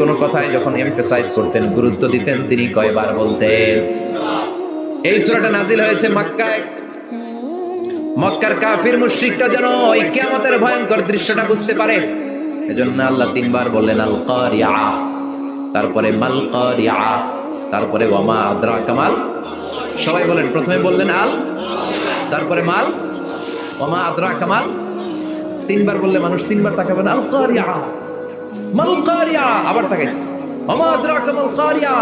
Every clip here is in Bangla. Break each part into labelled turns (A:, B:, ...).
A: কোনো কথায় যখন এমফেসাইজ করতেন, গুরুত্ব দিতেন, তিনি কয়বার বলতেন। এই সূরাটা নাজিল হয়েছে মক্কায়। মক্কার কাফির মুশরিকটা যেন ওই কিয়ামতের ভয়ঙ্কর দৃশ্যটা বুঝতে পারে। এজন্য আল্লাহ তিনবার বললেন, আল কারিয়া তারপরে, মাল কারিয়া তারপরে, ওয়ামা আদ্রা কামাল সবাই বলেন, প্রথমে বললেন, আল। তারপরে, মাল। ওয়ামা আদ্রা কামাল তিনবার বললে মানুষ তিনবার তাকাবে না, আল কারিয়া মাল কারিয়া, আবার তাকাইছে। কারিয়া।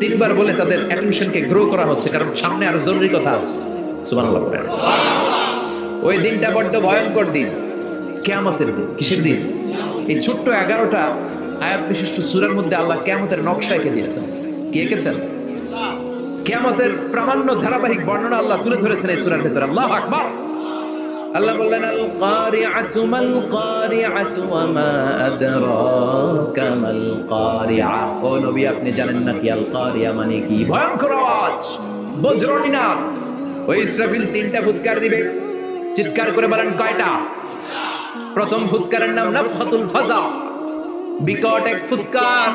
A: তিনবার বলে তাদের অ্যাটেনশনকে গ্রো করা হচ্ছে, কারণ সামনে আরও জরুরি কথা আছে। ওই দিনটা বড্ড ভয়ঙ্কর দিন। কেয়ামতের দিন, কিসের দিন? এই ছোট্ট এগারোটা আয়াত বিশিষ্ট সুরের মধ্যে আল্লাহ কেয়ামতের নকশা এঁকে দিয়েছেন? কি এঁকেছেন? কেয়ামতের প্রামাণ্য ধারাবাহিক বর্ণনা আল্লাহ তুলে ধরেছেন এই সুরের ভেতরে। আল্লাহ আকবার! আল্লাহ বললেন, আল কারিআতু মাল কারিআতু ওয়া মা আদরাকা মাল কারিআ। ও নবী, আপনি জানেন না কি আল কারিয়া মানে কি? ভয়ঙ্কর আওয়াজ বজ্রনীনাদ ওই ইসরাফিল তিনটা ফুৎকার দিবে। চিৎকার করে বলেন, কয়টা? প্রথম ফুৎকারের নাম নাফহাতুল ফাজা। বিকট এক ফুৎকার।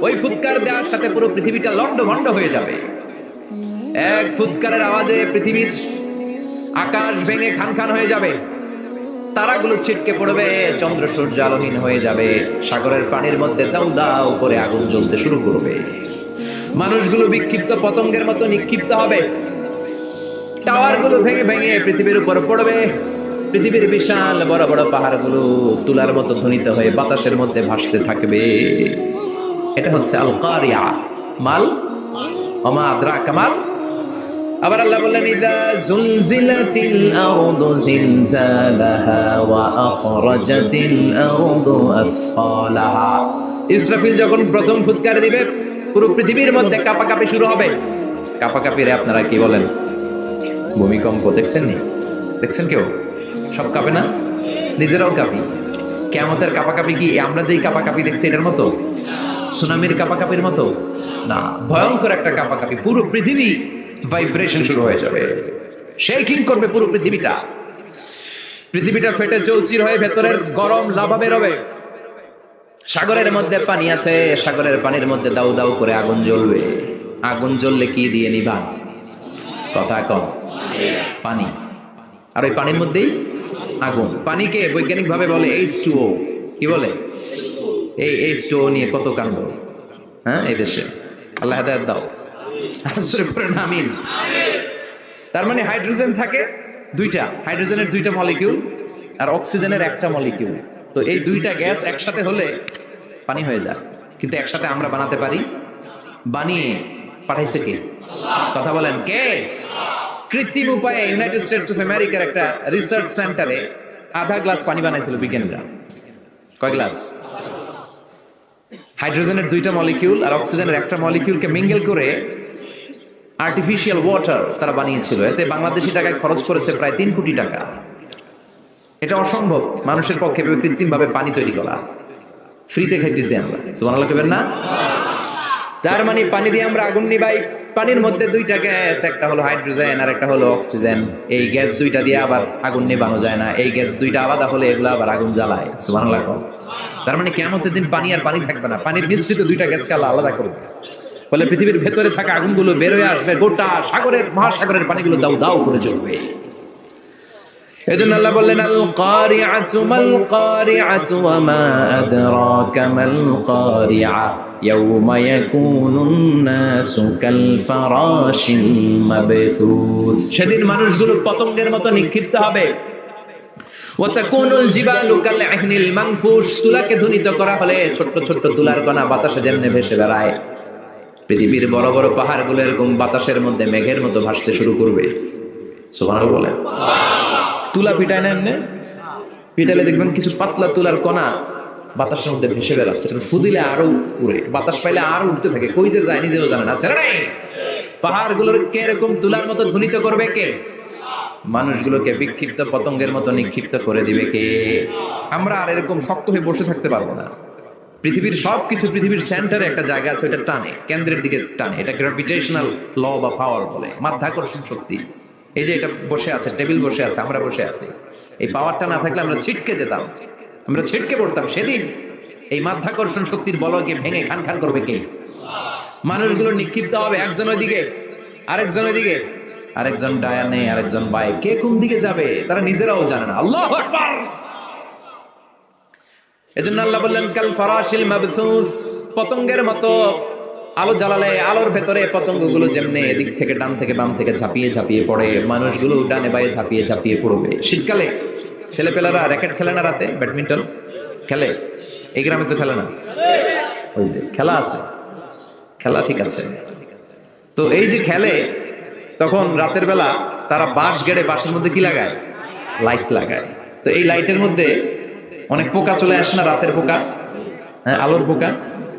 A: ওই ফুৎকার দেওয়ার সাথে পুরো পৃথিবীটা লন্ড ভন্ড হয়ে যাবে। এক ফুৎকারের আওয়াজে পৃথিবীর আকাশ ভেঙে খান খান হয়ে যাবে। তারাগুলো ছিটকে পড়বে, চন্দ্র সূর্য আলোহীন হয়ে যাবে। সাগরের পানির মধ্যে দাউ দাউ করে আগুন জ্বলতে শুরু করবে। মানুষগুলো বিক্ষিপ্ত পতঙ্গের মতো নিক্ষিপ্ত হবে। টাওয়ারগুলো ভেঙে ভেঙে পৃথিবীর উপর পড়বে। পৃথিবীর বিশাল বড় বড় পাহাড়গুলো তুলার মতো ধ্বনিত হয়ে বাতাসের মধ্যে ভাসতে থাকবে। এটা হচ্ছে আল কারিয়া মাল? ওমা আদ্রা কামাল আবার আল্লাহ বললেন, ইদা জুলজিলাতিল আরদু জিলজালাহা ওয়া আখরাজাতিল আরদু আসফালাহা। ইসরাফিল যখন প্রথম ফুৎকার দিবে, পুরো পৃথিবীর মধ্যে কাঁপাকাঁপি শুরু হবে। কাঁপাকাঁপিরে আপনারা কি বলেন? ভূমিকম্প দেখছেন দেখছেন কেউ? সব কাঁপে না? নিজেরাও কাঁপি। কেমতের কাঁপাকাঁপি কি? আমরা যেই কাঁপাকাঁপি দেখছি, এটার মতো? সুনামির কাঁপাকাঁপির মতো? না, ভয়ঙ্কর একটা কাঁপাকাঁপি। পুরো পৃথিবী ভাইব্রেশন শুরু হয়ে যাবে। শেকিং করবে পুরো পৃথিবীটা। পৃথিবীটা ফেটে চৌচির হয়ে ভেতরের গরম লাভা বেরোবে সাগরের মধ্যে পানি আছে, সাগরের পানির মধ্যে দাউ দাউ করে আগুন জ্বলবে। আগুন জ্বললে কি দিয়ে নিবা? কথা কম। পানি। আর ওই পানির মধ্যেই আগুন। পানিকে বৈজ্ঞানিকভাবে বলে এইচ টু ও কি বলে? এই এইচ টু ও নিয়ে কত কাণ্ড? হ্যাঁ এই দেশে। আল্লাহ দাও। পরে আমিন। তার মানে হাইড্রোজেন থাকে দুইটা, হাইড্রোজেনের দুইটা মলিকিউল আর অক্সিজেনের একটা মলিকিউল। তো এই দুইটা গ্যাস একসাথে হলে পানি হয়ে যায়। কিন্তু একসাথে আমরা বানাতে পারি? বানিয়ে পাঠাইছে কে? কথা বলেন, কে? কৃত্রিম উপায়ে ইউনাইটেড স্টেটস অফ আমেরিকার একটা রিসার্চ সেন্টারে আধা গ্লাস পানি বানাইছিল বিজ্ঞানীরা। কয় গ্লাস? হাইড্রোজেনের দুইটা মলিকিউল আর অক্সিজেনের একটা মলিকিউলকে মিঙ্গেল করে আর্টিফিশিয়াল ওয়াটার তারা বানিয়েছিল। এতে বাংলাদেশি টাকায় খরচ করেছে প্রায় তিন কোটি টাকা। এটা অসম্ভব। মানুষের পক্ষে কৃত্রিম ভাবে পানি তৈরি করা। ফ্রিতে খাইতেছি আমরা। কইবেন না? তার মানে পানি দিয়ে আমরা আগুন নিবাই। পানির মধ্যে দুইটা গ্যাস, একটা হলো হাইড্রোজেন আর একটা হলো অক্সিজেন। এই গ্যাস দুইটা দিয়ে আবার আগুন নেবানো যায় না। এই গ্যাস দুইটা আলাদা হলে এগুলো আবার আগুন জ্বালায়। কও। তার মানে কেমতের দিন পানি আর পানি থাকবে না। পানির মিশ্রিত দুইটা গ্যাসকে আলাদা করে দেবে। ফলে পৃথিবীর ভেতরে থাকা আগুনগুলো বের হয়ে আসবে, গোটা সাগরের, মহাসাগরের পানিগুলো দাউ দাউ করে জ্বলবে। এজন্য আল্লাহ বললেন আল কারিআতু মাল কারিআতু ওয়া মা আদরাকা মাল কারিআ ইয়াউমা ইয়াকুনুন নাসু কাল ফারাশিল মাবথুস. সেদিন মানুষগুলো পতঙ্গের মতো নিক্ষিপ্ত হবে। ওয়াতাকুনুল জিবালু কাল আহনিল মানফুস তুলাকে ধ্বনিত করা হলে ছোট্ট ছোট্ট তুলার কণা বাতাসে যেমনে ভেসে বেড়ায়। পৃথিবীর বড় বড় পাহাড়গুলো এরকম বাতাসের মধ্যে মেঘের মতো ভাসতে শুরু করবে। বলেন। তুলা পিটায় না এমনি? পিটালে দেখবেন কিছু পাতলা তুলার কণা বাতাসের মধ্যে ভেসে বেড়াচ্ছে। এটা ফু দিলে আরও উড়ে। বাতাস পাইলে আরও উঠতে থাকে। কই যে যায় নিজেও জানে না। ছেড়ে নেই? পাহাড়গুলোর কে এরকম তুলার মতো ধ্বনিত করবে কে? মানুষগুলোকে বিক্ষিপ্ত পতঙ্গের মতো নিক্ষিপ্ত করে দিবে কে? আমরা আর এরকম শক্ত হয়ে বসে থাকতে পারব না। পৃথিবীর সব কিছু পৃথিবীর সেন্টারে একটা জায়গা আছে এটা টানে, কেন্দ্রের দিকে টানে এটা গ্র্যাভিটেশনাল ল বা পাওয়ার বলে, মাধ্যাকর্ষণ শক্তি। এই যে এটা বসে আছে টেবিল বসে আছে, আমরা বসে আছি। এই পাওয়ারটা না থাকলে আমরা ছিটকে যেতাম, আমরা ছিটকে পড়তাম সেদিন। এই মাধ্যাকর্ষণ শক্তির বলকে ভেঙে খান খান করবে কে? মানুষগুলো নিক্ষিপ্ত হবে, একজন ওইদিকে, আরেকজন ওইদিকে। আরেকজন ডায়ানে, আরেকজন বাই কে কোন দিকে যাবে? তারা নিজেরাও জানে না। আল্লাহ আকবার! এজন্য আল্লাহ বললেন, কাল ফরাশিল মাবসুস। পতঙ্গের মতো আলো জ্বালালে আলোর ভেতরে পতঙ্গগুলো যেমনি এদিক থেকে ডান থেকে বাম থেকে ঝাঁপিয়ে ঝাঁপিয়ে পড়ে, মানুষগুলো ডানে বায়ে ঝাঁপিয়ে ঝাঁপিয়ে পড়বে। শীতকালে ছেলেপেলারা র্যাকেট খেলে না রাতে? ব্যাডমিন্টন খেলে? এই গ্রামে তো খেলে না। ওই যে, খেলা আছে। খেলা ঠিক আছে। তো এই যে খেলে, তখন রাতের বেলা তারা বাঁশ গেড়ে বাঁশের মধ্যে কি লাগায়? লাইট লাগায়। তো এই লাইটের মধ্যে অনেক পোকা চলে আসে না রাতের পোকা? হ্যাঁ আলোর পোকা?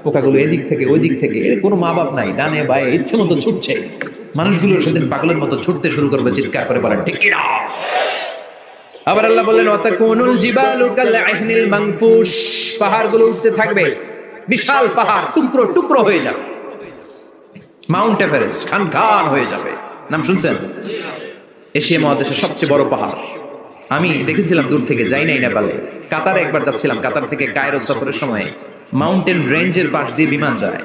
A: পোকাগুলো এদিক থেকে ওই দিক থেকে। এর কোনো মা বাপ নাই, ডানে বায়ে, ইচ্ছে মতো ছুটছে। মানুষগুলো সেদিন পাগলের মতো ছুটতে শুরু করবে, চিৎকার করে বলেন ঠিক আবার আল্লাহ বললেন পাহাড়গুলো উঠতে থাকবে। বিশাল পাহাড়, টুকরো টুকরো হয়ে যাবে। মাউন্ট এভারেস্ট খান খান হয়ে যাবে। নাম শুনছেন? এশিয়া মহাদেশের সবচেয়ে বড় পাহাড়। আমি দেখেছিলাম দূর থেকে, যাই নাই নেপালে। কাতারে একবার যাচ্ছিলাম, কাতার থেকে কায়রো সফরের সময়। মাউন্টেন রেঞ্জের পাশ দিয়ে বিমান যায়।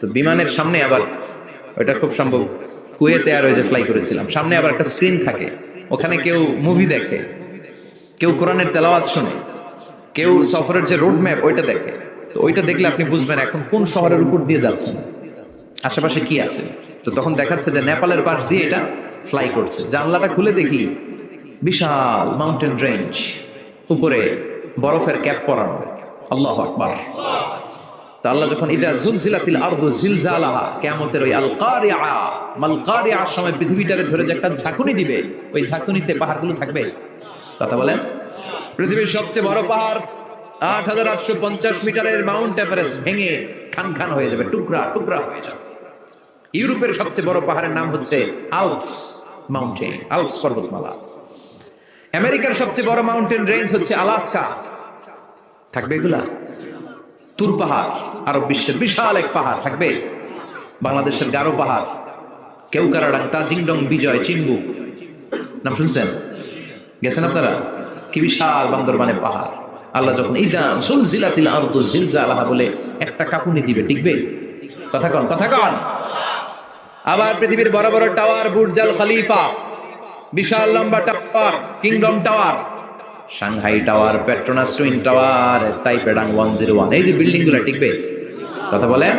A: তো বিমানের সামনে আবার ওটা খুব সম্ভব, কুয়েতে আর ওই যে ফ্লাই করেছিলাম। সামনে আবার একটা স্ক্রিন থাকে। ওখানে কেউ মুভি দেখে, কেউ কোরআনের তেলাওয়াত শোনে, কেউ সফরের যে রোড ম্যাপ ওইটা দেখে। তো ওইটা দেখলে আপনি বুঝবেন এখন কোন শহরের উপর দিয়ে যাচ্ছেন, আশেপাশে কি আছে। তো তখন দেখাচ্ছে যে নেপালের পাশ দিয়ে এটা ফ্লাই করছে। জানলাটা খুলে দেখি বিশাল মাউন্টেন রেঞ্জ উপরে বরফের ক্যাপ পরানো। আল্লাহ আকবার। আল্লাহ যখন, ইদা জুলজিলাতিল আরদু জিলজালাহা কিয়ামতের ওই আল কারিআ সময় পৃথিবীটারে ধরে যে একটা ঝাঁকুনি দিবে, ওই ঝাঁকুনিতে পাহাড়গুলো থাকবে। কথা বলেন? পৃথিবীর সবচেয়ে বড় পাহাড়, আট হাজার আটশো পঞ্চাশ মিটারের মাউন্ট এভারেস্ট ভেঙে খান খান হয়ে যাবে, টুকরা টুকরা হয়ে যাবে। ইউরোপের সবচেয়ে বড় পাহাড়ের নাম হচ্ছে আলপস মাউন্টেন আলপস পর্বতমালা। আমেরিকার সবচেয়ে বড় মাউন্টেন রেঞ্জ হচ্ছে আলাস্কা। থাকবে এগুলা? তুর পাহাড়, আরব বিশ্বের বিশাল এক পাহাড় থাকবে। বাংলাদেশের গারো পাহাড় কেউ কেউকারাডাং, তাজিংডং, বিজয় চিম্বুক নাম শুনছেন? গেছেন আপনারা? কি বিশাল বান্দরবানের পাহাড়। আল্লাহ যখন ইদা জুলজিলাতিল আরদু জিলজালাহা বলে একটা কাপুনি দিবে, টিকবে? কথা কন কথা কন। আবার পৃথিবীর বড় বড় টাওয়ার, বুর্জাল খলিফা বিশাল লম্বা tower kingdom tower Shanghai tower Petronas twin tower তাই পেডাং ওয়ান জিরো ওয়ান এই যে বিল্ডিংগুলো টিকবে। কথা বলেন?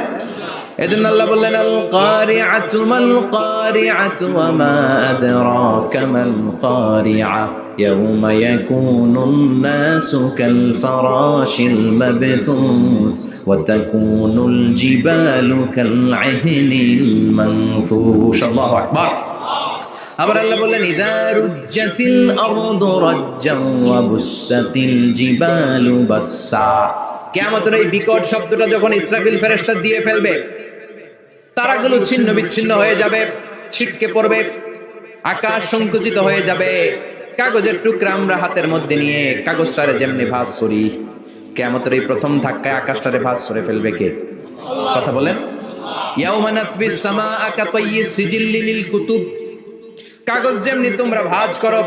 A: এজন্য আল্লাহ বললেন আল কারিআতু মাল কারিআতু ওয়া মা আদরাকা মাল কারিআ ইয়াউমা ইয়াকুনুন নাসু কাল ফারাশিল মাবথুস। ওয়া তাকুনুল জিবালু কাল আহনিল মানফুস আবার আল্লাহ বললেন, ইদা রুজ্জাতিল আরদু রাজ্জান ওয়া বুসাতিল জিবালু বাসসা। কিয়ামতের এই বিকট শব্দটা যখন ইসরাফিল ফেরেশতা দিয়ে ফেলবে, তারাগুলো ছিন্ন বিচ্ছিন্ন হয়ে যাবে, ছিটকে পড়বে, আকাশ সংকুচিত হয়ে যাবে। কাগজের টুকরা আমরা হাতের মধ্যে নিয়ে কাগজটারে যেমনি ভাঁজ করি কেমতের এই প্রথম ধাক্কায় আকাশটারে ভাঁজ করে ফেলবে কে? কথা বলেন। ইয়াউমা নাতবিস সামাআ কাতাইয়িস সিজিল্লি লিল কুতুব। কাগজ যেমনি তোমরা ভাঁজ করো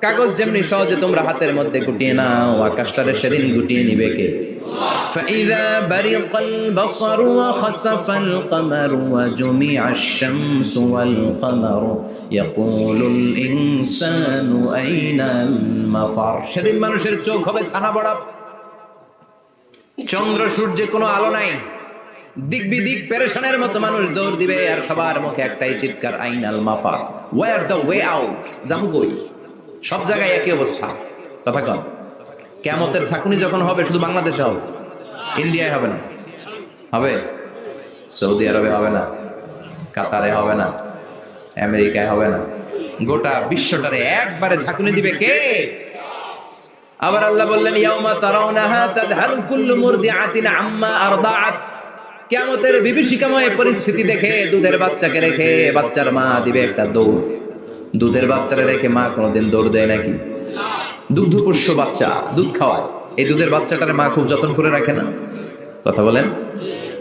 A: কাগজ যেমনি সহজে তোমরা হাতের মধ্যে গুটিয়ে নাও আকাশটারে সেদিন গুটিয়ে নিবে কে فإذا برق البصر وخسف القمر وجمع الشمس والقمر يقول الإنسان أين المفر সেদিন মানুষের চোখ হবে ছানা বড়া চন্দ্র সূর্যে কোনো আলো নাই দিক বিদিক পেরেশানের মতো মানুষ দৌড় দিবে আর সবার মুখে একটাই চিৎকার, আইনাল মাফার ওয়ার দ্য ওয়ে আউট জামু কই সব জায়গায় একই অবস্থা। কথা কন কেমতের ছাকুনি যখন হবে, শুধু বাংলাদেশে হবে, ইন্ডিয়ায় হবে না। হবে? সৌদি আরবে হবে না, কাতারে হবে না, আমেরিকায় হবে না। গোটা বিশ্বটারে একবারে ঝাঁকুনি দিবে কে? আবার আল্লাহ বললেন, ইয়াউমা তারাউনাহা তাদহালু কুল্লু মুরদিআতিন আম্মা আরদাআত। কিয়ামতের বিভীষিকাময় পরিস্থিতি দেখে দুধের বাচ্চাকে রেখে বাচ্চার মা দিবে একটা দৌড়। দুধের বাচ্চারে রেখে মা কোনোদিন দৌড় দেয় নাকি? দুগ্ধপোষ্য বাচ্চা, দুধ খাওয়ায়। এই দুধের বাচ্চাটার মা খুব যত্ন করে রাখে না? কথা বলেন।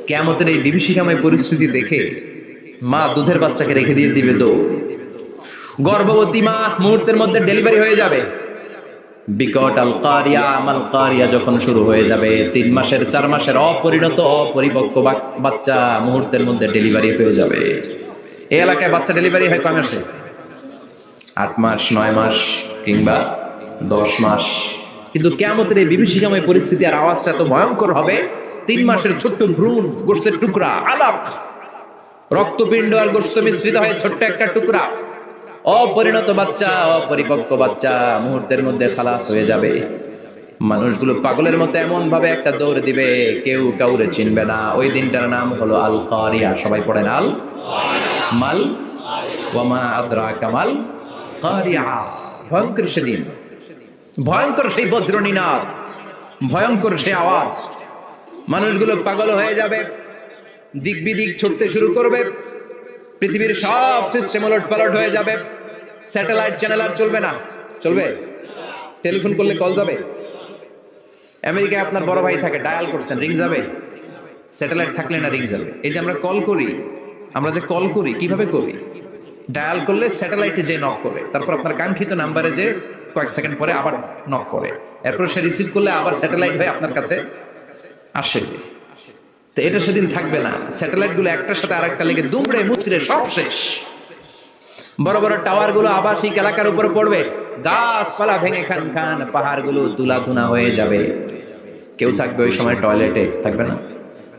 A: কেয়ামতের এই বিভীষিকাময় পরিস্থিতি দেখে মা দুধের বাচ্চাকে রেখে দিয়ে দিবে দৌড়। গর্ভবতী মা মুহূর্তের মধ্যে ডেলিভারি হয়ে যাবে। বিকট আল কারিয়া আমাল কারিয়া যখন শুরু হয়ে যাবে, তিন মাসের, চার মাসের অপরিণত, অপরিপক্ক বাচ্চা মুহূর্তের মধ্যে ডেলিভারি হয়ে যাবে। এই এলাকায় বাচ্চা ডেলিভারি হয় কয় মাসে? আট মাস, নয় মাস কিংবা দশ মাস। কিন্তু কেমতের এই বিভীষিকাময় পরিস্থিতি আর আওয়াজটা এত ভয়ঙ্কর হবে, তিন মাসের ছোট্ট ভ্রূণ গোষ্ঠের টুকরা আলাক রক্তপিণ্ড আর গোস্ত মিশ্রিত হয়ে ছোট্ট একটা টুকরা। অপরিণত বাচ্চা, অপরিপক্ক বাচ্চা মুহূর্তের মধ্যে খালাস হয়ে যাবে। মানুষগুলো পাগলের মতো এমন ভাবে একটা দৌড় দিবে, কেউ কাউরে চিনবে না। ওই দিনটার নাম হলো আল কারিয়া সবাই পড়েন আল? মাল? ওয়ামা আদ্রা কামাল কারিয়া। ভয়ঙ্কর সেদিন। ভয়ঙ্কর সেই বজ্রনীনাদ। ভয়ঙ্কর সেই আওয়াজ। মানুষগুলো পাগল হয়ে যাবে, দিক বিদিক ছুটতে শুরু করবে। পৃথিবীর সব সিস্টেম ওলট পালট হয়ে যাবে। স্যাটেলাইট চ্যানেল আর চলবে না। চলবে? টেলিফোন করলে কল যাবে। আমেরিকায় আপনার বড় ভাই থাকে ডায়াল করছেন রিং যাবে। স্যাটেলাইট থাকলে না রিং যাবে। এই যে আমরা কল করি, আমরা যে কল করি, কীভাবে করি? ডায়াল করলে স্যাটেলাইটে যে নক করে, তারপর আপনার কাঙ্ক্ষিত নাম্বারে যে কয়েক সেকেন্ড পরে আবার নক করে। এরপর সে রিসিভ করলে আবার স্যাটেলাইট হয়ে আপনার কাছে আসে। তো এটা সেদিন থাকবে না। স্যাটেলাইটগুলো একটার সাথে আরেকটা লেগে দুমড়ে মুচড়ে সব শেষ। বড় বড় টাওয়ারগুলো আবাসিক এলাকার উপরে পড়বে। গাছপালা ভেঙে খান খান পাহাড়গুলো তুলা তুনা হয়ে যাবে। কেউ থাকবে ওই সময় টয়লেটে, থাকবে না?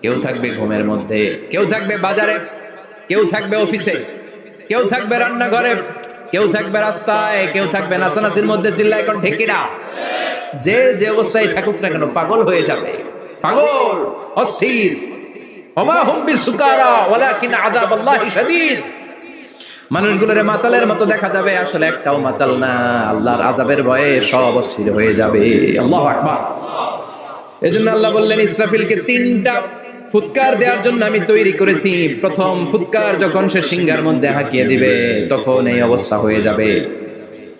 A: কেউ থাকবে ঘুমের মধ্যে, কেউ থাকবে বাজারে, কেউ থাকবে অফিসে, কেউ থাকবে রান্নাঘরে, কেউ থাকবে রাস্তায়, কেউ থাকবে নাচানাচির মধ্যে চিল্লা এখন ঠেকিরা যে যে অবস্থায় থাকুক না কেন পাগল হয়ে যাবে। পাগল, অস্থির। মানুষগুলোরে মাতালের মতো দেখা যাবে, আসলে একটাও মাতাল না। আল্লাহর আযাবের ভয়ে সব অস্থির হয়ে যাবে। আল্লাহু আকবার। এজন্য আল্লাহ বললেন, ইসরাফিলকে তিনটা ফুৎকার দেওয়ার জন্য আমি তৈরি করেছি। প্রথম ফুৎকার যখন সে সিংহার মধ্যে হাঁকিয়ে দিবে, তখন এই অবস্থা হয়ে যাবে।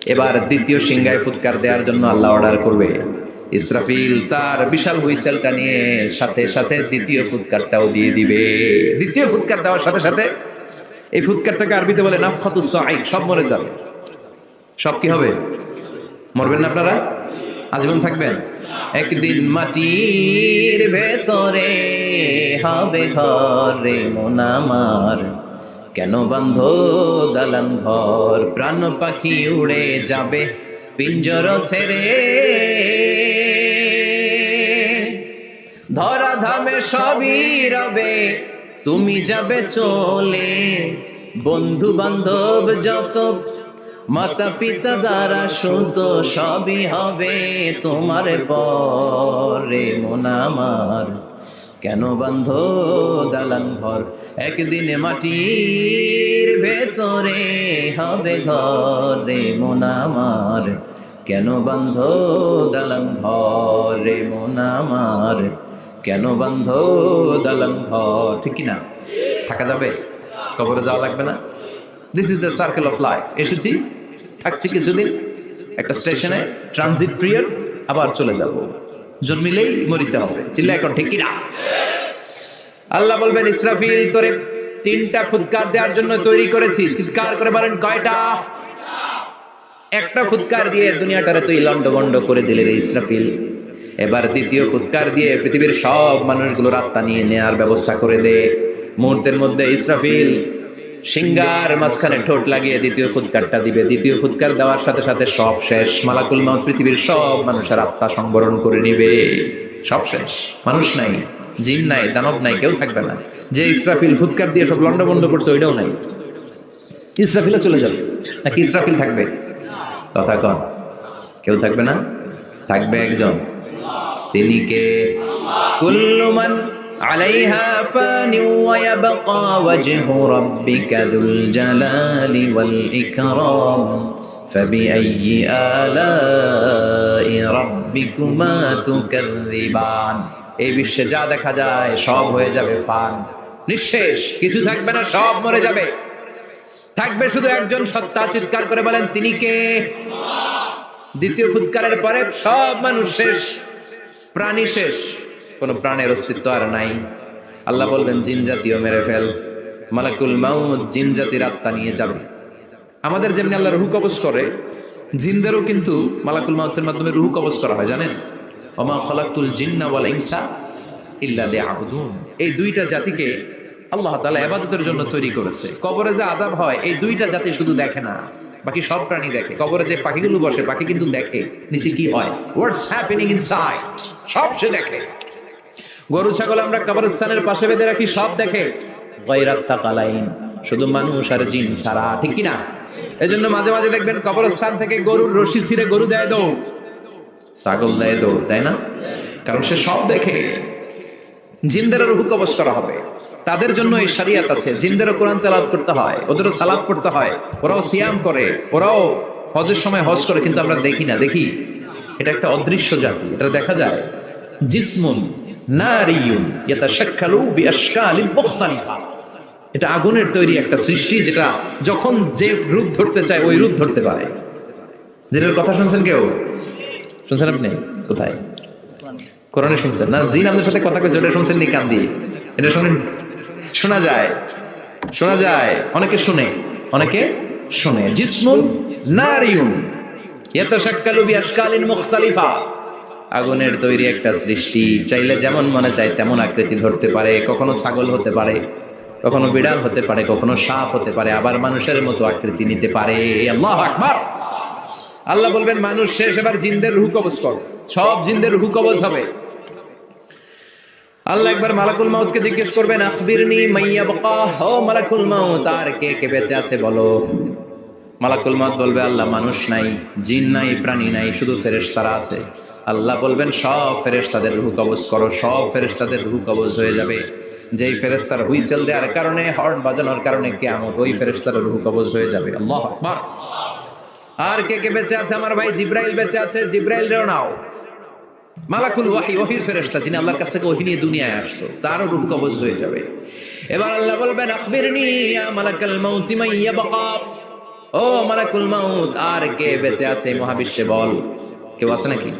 A: এবার দ্বিতীয় সিংহায় ফুৎকার দেওয়ার জন্য আল্লাহ অর্ডার করবে। ইসরাফিল তার বিশাল হুইসেলটা নিয়ে সাথে সাথে দ্বিতীয় ফুৎকারটাও দিয়ে দিবে। দ্বিতীয় ফুৎকার দেওয়ার সাথে সাথে এই ফুৎকারটাকে আরবিতে বলে নাফখাতুস সাইক সব মরে যাবে। সব কি হবে? মরবেন না আপনারা? আজীবন থাকবেন। একদিন মাটির ভেতরে হবে ঘরে মোনামার কেন বান্ধ দালান ঘর? প্রাণ পাখি উড়ে যাবে। পিঞ্জর ছেড়ে ধরা ধামে সবই রবে তুমি যাবে চলে। বন্ধু বান্ধব যত মাতা পিতা দ্বারা শুদ্ধ সবই হবে। তোমার পরে মোনামার কেন বান্ধ দালান ঘর? একদিনে মাটির ভেতরে হবে ঘরে মোনামার কেন বান্ধ দালান ঘরে মোনামার কেন বান্ধ দালান ঘর? ঠিক না? থাকা যাবে? কবরে যাওয়া লাগবে না? This is the circle of life এসেছি। থাকছি কিছুদিন। একটা স্টেশনে। ট্রানজিট পিরিয়ড আবার চলে যাব। জন্মিলেই মরিতে হবে। চিল্লা এখন ঠিক কিনা আল্লাহ বলবেন, ইসরাফিল, তোরে তিনটা ফুৎকার দেওয়ার জন্য তৈরি করেছি। চিৎকার করে বলেন, কয়টা? একটা ফুৎকার দিয়ে দুনিয়াটারে তুই লন্ডভন্ড করে দিলে রে ইসরাফিল। এবার দ্বিতীয় ফুৎকার দিয়ে পৃথিবীর সব মানুষগুলোর আত্মা নিয়ে নেয়ার ব্যবস্থা করে দে। মুহূর্তের মধ্যে ইসরাফিল সিঙ্গার মাঝখানে ঠোঁট লাগিয়ে দ্বিতীয় ফুৎকারটা দিবে। দ্বিতীয় ফুৎকার দেওয়ার সাথে সাথে সব শেষ। মালাকুল মাউত পৃথিবীর সব মানুষের আত্মা সংবরণ করে নিবে। সব শেষ। মানুষ নাই, জিন নাই, দানব নাই, কেউ থাকবে না। যে ইসরাফিল ফুৎকার দিয়ে সব লন্ডভন্ড করছে, ওইটাও নাই। ইসরাফিলও চলে যাবে। নাকি ইসরাফিল থাকবে? কথা কন, কেউ থাকবে না? থাকবে একজন। তিনি কে? কুল্লুমান عليها فان ويبقى وجه ربك ذو الجلال والإكرام فبأي آلاء ربكما تكذبان এই বিশ্বে যা দেখা যায় সব হয়ে যাবে ফান নিঃশেষ কিছু থাকবে না সব মরে যাবে থাকবে শুধু একজন সত্তা চিৎকার করে বলেন তিনি কে দ্বিতীয় ফুৎকারের পরে সব মানুষ শেষ প্রাণী শেষ কোনো প্রাণের অস্তিত্ব আর নাই। আল্লাহ বলবেন, জিন জাতীয় মেরে ফেল। মালাকুল মাউদ জিন জাতির আত্মা নিয়ে যাবে। আমাদের যেমনি আল্লাহ রুহু কবজ করে, জিনদেরও কিন্তু মালাকুল মাউতের মাধ্যমে রুহ কবজ করা হয়, জানেন? ওমা খলাকুল জিন্না ওয়াল ইনসা ইল্লা লিয়াবুদুন। এই দুইটা জাতিকে আল্লাহ তাআলা ইবাদতের জন্য তৈরি করেছে। কবরে যে আযাব হয়, এই দুইটা জাতি শুধু দেখে না, বাকি সব প্রাণী দেখে। কবরে যে পাখিগুলো বসে পাখি কিন্তু দেখে, নিচে কি হয়? হোয়াটস হ্যাপেনিং ইনসাইড সব সে দেখে। গরু, ছাগল আমরা কবরস্থানের পাশে বেঁধে রাখি, সব দেখে। শুধু মানুষ আর জিন ছাড়া, ঠিক কি না এজন্য মাঝে মাঝে দেখবেন কবরস্থান থেকে গরুর রশি ছিঁড়ে গরু দেয় দৌড়। ছাগল দেয় দৌড়, তাই না? কারণ সে সব দেখে। জিন্দেরও রুহু কবজ করা হবে। তাদের জন্য এই শরিয়াত আছে, জিন্দেরও কোরআন তেলাওয়াত করতে হয়, ওদেরও সালাদ পড়তে হয়, ওরাও সিয়াম করে, ওরাও হজের সময় হজ করে, কিন্তু আমরা দেখি না, দেখি। এটা একটা অদৃশ্য জাতি, এটা দেখা যায়। জিসমুন, নারিয়ুন, ইয়াতাশাক্কালু বিআশকালিন মুখতালিফা। এটা আগুনের তৈরি একটা সৃষ্টি যেটা যখন যে রূপ ধরতে চায় ওই রূপ ধরতে পারে। যেটার কথা শুনছেন কেউ? শুনছেন আপনি? কোথায়? কোরআনে শুনছেন? না, জিন আমাদের সাথে কথা কইছে, ওটা শুনছেন নি কান দিয়ে এটা শুনেন? শোনা যায়। শোনা যায়। অনেকে শুনে। অনেকে শুনে। জিসমুন, নারিয়ুন, ইয়াতাশাক্কালু বিআশকালিন মুখতালিফা। আগুনের তৈরি একটা সৃষ্টি। চাইলে যেমন মনে চায়, তেমন আকৃতি ধরতে পারে। কখনো ছাগল হতে পারে, কখনো বিড়াল হতে পারে, কখনো সাপ হতে পারে। আবার মানুষের মতো আকৃতি নিতে পারে। আল্লাহ বলবেন, মানুষ শেষ, এবার জিনদের রুহু কবজ কর। সব জিনদের রুহু কবজ হবে। আল্লাহ একবার মালাকুল মাউতকে জিজ্ঞেস করবেন, আখবিরনি মাইয়া বাকা ও মালাকুল মাউত, আর কে কে বেঁচে আছে বলো? মালাকুল মাউত বলবে, আল্লাহ মানুষ নাই, জিন নাই, প্রাণী নাই, শুধু ফেরেশতারা আছে। আল্লাহ বলবেন, সব ফেরেশতাদের রুহু কবজ করো, সব ফেরেশতাদের রুহু কবজ হয়ে যাবে। যেই ফেরেশতার হুইসেল দেওয়ার কারণে, হর্ন বাজানোর কারণে কিয়ামত, ওই ফেরেশতার রুহু কবজ হয়ে যাবে। আল্লাহ আর কে কে বেঁচে আছে? আমার ভাই জিব্রাইল বেঁচে আছে। জিব্রাইল, রেও নাও। মালাকুল ওয়াহি, ওহির ফেরেশতা, যিনি আল্লাহর কাছ থেকে ওহি নিয়ে দুনিয়ায় আসতো, তারও রূহ কবজ হয়ে যাবে। এবার আল্লাহ বলবেন, আখবিরনি ইয়া মালাকাল মাউতি মাইয়া বাকা ও মালাকুল মাউত, আর কে বেঁচে আছে মহাবিশ্বে বল? কেউ আছে নাকি?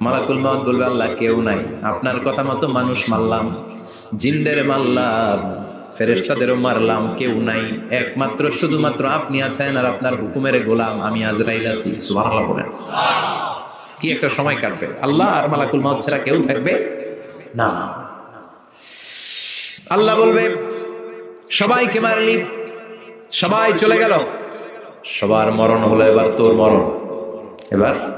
A: মালাকুল মাউত বলবে, আল্লাহ, কেউ নাই। আপনার কথা মতো মানুষ মারলাম, জিন্দের মারলাম, ফেরেশতাদেরও মারলাম, কেউ নাই। একমাত্র, শুধুমাত্র আপনি আছেন আর আপনার হুকুমের গোলাম আমি আজরাইল আছি। বলেন। কি একটা সময় কাটবে। আল্লাহ আর মালাকুল মাউত ছাড়া কেউ থাকবে না। আল্লাহ বলবে, সবাইকে মারলি, সবাই চলে গেল। সবার মরণ হলো এবার তোর মরণ। এবার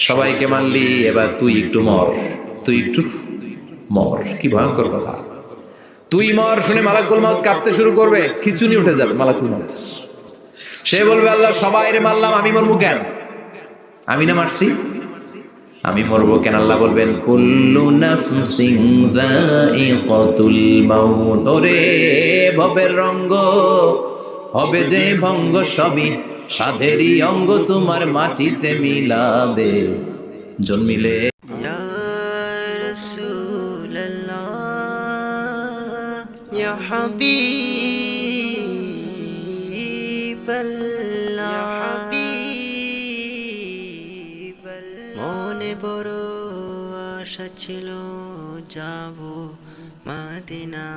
A: সবাইকে মারলি এবার তুই একটু মর। তুই একটু মর। কি ভয়ঙ্কর কথা। তুই মর শুনে মালাকুল মাউত কাঁপতে শুরু করবে, খিচুনি উঠে যাবে মালাকুল মাউত। সে বলবে, আল্লাহ, সবাই রে মারলাম, আমি মরবো কেন? আমি না মারছি, আমি মরবো কেন? আল্লাহ বলবেন, কুল্লু নাফসিং যায়িকাতুল মাউত। ওরে ভবের রঙ্গ, হবে যে ভঙ্গ সবই। সাধেরই অঙ্গ তোমার মাটিতে মিলাবে জন্মিলে
B: يا رسول الله يا حبيب الله মনে বড় আশা ছিল যাব মাদিনা